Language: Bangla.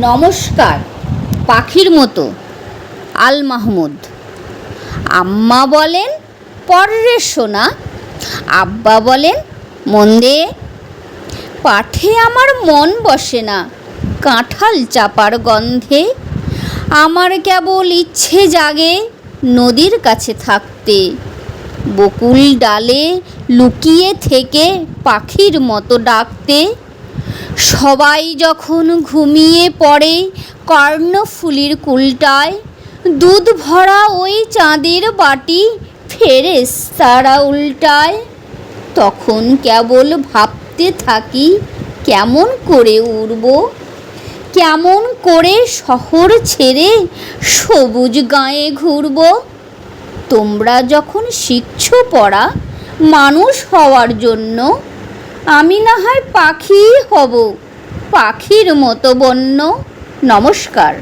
নমস্কার, পাখির মতো, আল মাহমুদ। আম্মা বলেন, পরের সোনা, আব্বা বলেন মন দে পাঠে আমার মন বসে না, কাঁঠাল চাপার গন্ধে। আমার কেবল ইচ্ছে জাগে নদীর কাছে থাকতে। বকুল ডালে লুকিয়ে থেকে পাখির মতো ডাকতে। সবাই যখন ঘুমিয়ে পড়ে কর্ণফুলির কুলটায়, দুধ ভরা ওই চাঁদের বাটি ফেরেস তারা উল্টায়। তখন কেবল ভাবতে থাকি, কেমন করে উড়ব? কেমন করে শহর ছেড়ে সবুজ গায়ে ঘুরব? তোমরা যখন শিখছো পড়া, মানুষ হওয়ার জন্য আমি না হয় পাখি হব। পাখির মতো বন্য। নমস্কার।